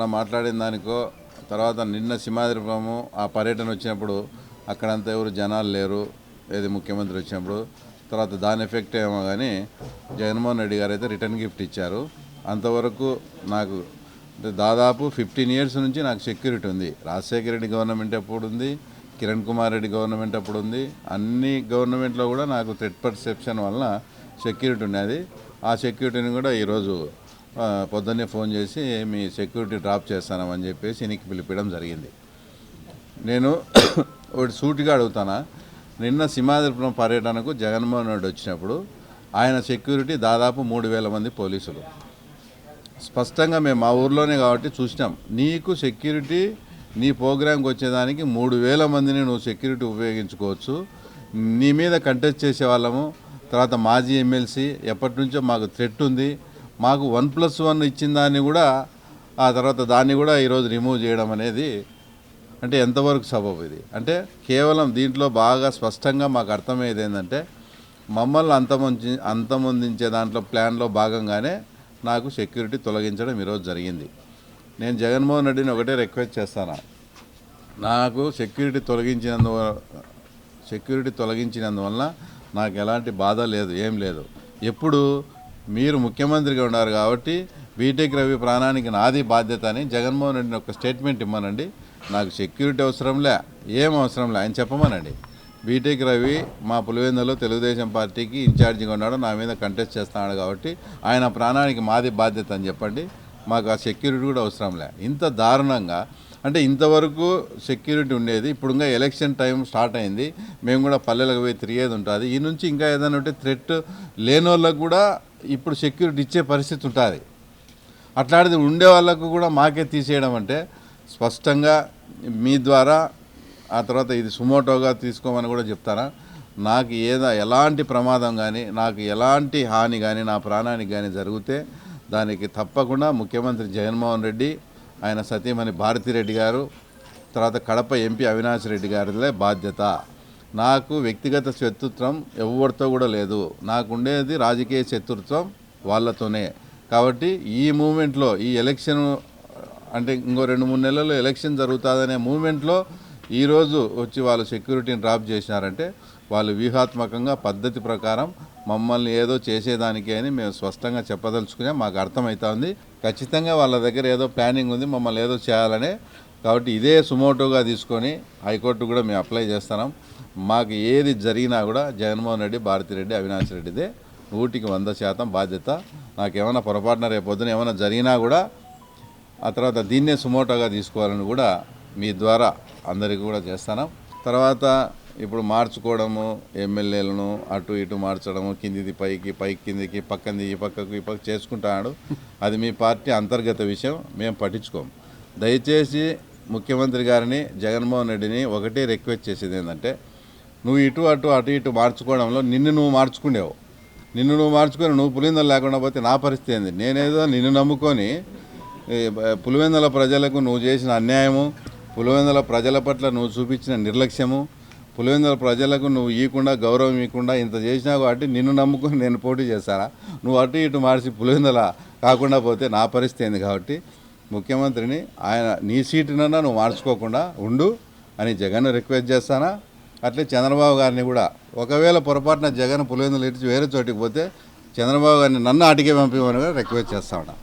మొన్న మాట్లాడిన దానికో తర్వాత నిన్న సింహాద్రిపురము ఆ పర్యటన వచ్చినప్పుడు అక్కడంతా ఎవరు జనాలు లేరు ఏది ముఖ్యమంత్రి వచ్చినప్పుడు తర్వాత దాని ఎఫెక్ట్ ఏమో కానీ జగన్మోహన్ రెడ్డి గారు అయితే రిటర్న్ గిఫ్ట్ ఇచ్చారు. అంతవరకు నాకు దాదాపు ఫిఫ్టీన్ ఇయర్స్ నుంచి నాకు సెక్యూరిటీ ఉంది. రాజశేఖర రెడ్డి గవర్నమెంట్ అప్పుడు ఉంది కిరణ్ కుమార్ రెడ్డి గవర్నమెంట్ అప్పుడు ఉంది అన్ని గవర్నమెంట్లో కూడా నాకు థ్రెడ్ పర్సెప్షన్ వలన సెక్యూరిటీ ఉన్నది ఆ సెక్యూరిటీని కూడా ఈరోజు పొద్దున్నే ఫోన్ చేసి మీ సెక్యూరిటీ డ్రాప్ చేస్తానని చెప్పేసి ఇనికి పిలిపించడం జరిగింది. నేను ఒకటి సూటిగా అడుగుతానా? నిన్న సింహాద్రిపురం పర్యటనకు జగన్మోహన్ రెడ్డి వచ్చినప్పుడు ఆయన సెక్యూరిటీ దాదాపు మూడు వేల మంది పోలీసులు. స్పష్టంగా మేము మా ఊర్లోనే కాబట్టి చూసినాం. నీకు సెక్యూరిటీ నీ ప్రోగ్రాంకి వచ్చేదానికి మూడు వేల మందిని నువ్వు సెక్యూరిటీ ఉపయోగించుకోవచ్చు. నీ మీద కంటెస్ట్ చేసే వాళ్ళము తర్వాత మాజీ ఎమ్మెల్సీ ఎప్పటి నుంచో మాకు థ్రెట్ ఉంది. మాకు వన్ ప్లస్ వన్ ఇచ్చిన దాన్ని కూడా ఆ తర్వాత దాన్ని కూడా ఈరోజు రిమూవ్ చేయడం అనేది అంటే ఎంతవరకు సబబు ఇది? అంటే కేవలం దీంట్లో బాగా స్పష్టంగా మాకు అర్థమయ్యేది ఏంటంటే మమ్మల్ని అంతమొంచి అంతమొందించే దాంట్లో ప్లాన్లో భాగంగానే నాకు సెక్యూరిటీ తొలగించడం ఈరోజు జరిగింది. నేను జగన్మోహన్ రెడ్డిని ఒకటే రిక్వెస్ట్ చేస్తాను? నాకు సెక్యూరిటీ తొలగించినందు సెక్యూరిటీ తొలగించినందువల్ల నాకు ఎలాంటి బాధ లేదు ఏం లేదు. ఎప్పుడు మీరు ముఖ్యమంత్రిగా ఉన్నారు కాబట్టి బీటెక్ రవి ప్రాణానికి నాది బాధ్యత అని జగన్మోహన్ రెడ్డిని ఒక స్టేట్మెంట్ ఇమ్మనండి. నాకు సెక్యూరిటీ అవసరంలే ఏం అవసరంలే ఆయన చెప్పమనండి. బీటెక్ రవి మా పులివెందులో తెలుగుదేశం పార్టీకి ఇన్ఛార్జిగా ఉన్నాడు నా మీద కంటెస్ట్ చేస్తున్నాడు కాబట్టి ఆయన ప్రాణానికి మాది బాధ్యత అని చెప్పండి. మాకు ఆ సెక్యూరిటీ కూడా అవసరంలే. ఇంత దారుణంగా అంటే ఇంతవరకు సెక్యూరిటీ ఉండేది. ఇప్పుడు ఇంకా ఎలక్షన్ టైం స్టార్ట్ అయింది. మేము కూడా పల్లెలకు పోయి తిరిగేది ఉంటుంది. ఈ నుంచి ఇంకా ఏదైనా ఉంటే థ్రెట్ లేనోళ్ళకు వాళ్ళకు కూడా ఇప్పుడు సెక్యూరిటీ ఇచ్చే పరిస్థితి ఉంటుంది. అట్లాంటిది ఉండే వాళ్ళకు కూడా మాకే తీసేయడం అంటే స్పష్టంగా మీ ద్వారా ఆ తర్వాత ఇది సుమోటోగా తీసుకోమని కూడా చెప్తారా? నాకు ఏదో ఎలాంటి ప్రమాదం కానీ నాకు ఎలాంటి హాని కానీ నా ప్రాణానికి కానీ జరిగితే దానికి తప్పకుండా ముఖ్యమంత్రి జగన్మోహన్ రెడ్డి ఆయన సతీమణి భారతిరెడ్డి గారు తర్వాత కడప ఎంపీ అవినాష్ రెడ్డి గారిలే బాధ్యత. నాకు వ్యక్తిగత శత్రుత్వం ఎవరితో కూడా లేదు. నాకు ఉండేది రాజకీయ శత్రుత్వం వాళ్ళతోనే. కాబట్టి ఈ మూమెంట్లో ఈ ఎలక్షన్ అంటే ఇంకో రెండు మూడు నెలల్లో ఎలక్షన్ జరుగుతుందనే మూమెంట్లో ఈరోజు వచ్చి వాళ్ళు సెక్యూరిటీని డ్రాప్ చేసినారంటే వాళ్ళు వ్యూహాత్మకంగా పద్ధతి ప్రకారం మమ్మల్ని ఏదో చేసేదానికి అని మేము స్పష్టంగా చెప్పదలుచుకునే మాకు అర్థమవుతోంది ఖచ్చితంగా వాళ్ళ దగ్గర ఏదో ప్లానింగ్ ఉంది మమ్మల్ని ఏదో చేయాలనే. కాబట్టి ఇదే సుమోటోగా తీసుకొని హైకోర్టు కూడా మేము అప్లై చేస్తున్నాం. మాకు ఏది జరిగినా కూడా జగన్మోహన్ రెడ్డి భారతిరెడ్డి అవినాష్ రెడ్డిదే. నూటికి వంద శాతం బాధ్యత. నాకు ఏమైనా పొరపాటున రేపు పొద్దున ఏమైనా జరిగినా కూడా ఆ తర్వాత దీన్నే సుమోటోగా తీసుకోవాలని కూడా మీ ద్వారా అందరికీ కూడా చేస్తాను తర్వాత ఇప్పుడు మార్చుకోవడము ఎమ్మెల్యేలను అటు ఇటు మార్చడము కిందిది పైకి పైకి కిందికి పక్కంది ఈ పక్కకు ఈ పక్క చేసుకుంటాడు. అది మీ పార్టీ అంతర్గత విషయం మేము పట్టించుకోము దయచేసి ముఖ్యమంత్రి గారిని జగన్మోహన్ రెడ్డిని ఒకటే రిక్వెస్ట్ చేసేది ఏంటంటే నువ్వు ఇటు అటు అటు ఇటు మార్చుకోవడంలో నిన్ను నువ్వు మార్చుకునేవు. నిన్ను నువ్వు మార్చుకొని నువ్వు పులిందలు లేకుండా పోతే నా పరిస్థితి ఏంది? నేనేదో నిన్ను నమ్ముకొని పులివెందుల ప్రజలకు నువ్వు చేసిన అన్యాయము పులివెందుల ప్రజల పట్ల నువ్వు చూపించిన నిర్లక్ష్యము పులివెందుల ప్రజలకు నువ్వు ఇవ్వకుండా గౌరవం ఇవ్వకుండా ఇంత చేసినా కాబట్టి నిన్ను నమ్ముకుని నేను పోటీ చేస్తానా నువ్వు అటు ఇటు మార్చి పులివెందుల కాకుండా పోతే నా పరిస్థితి ఏంది కాబట్టి ముఖ్యమంత్రిని ఆయన నీ సీటునన్నా నువ్వు మార్చుకోకుండా ఉండు అని జగన్ రిక్వెస్ట్ చేస్తానా? అట్లే చంద్రబాబు గారిని కూడా. ఒకవేళ పొరపాటున జగన్ పులివెందులు ఇచ్చి వేరే చోటికి పోతే చంద్రబాబు గారిని నన్ను అటుకే పంపించమని కూడా రిక్వెస్ట్ చేస్తా ఉన్నా.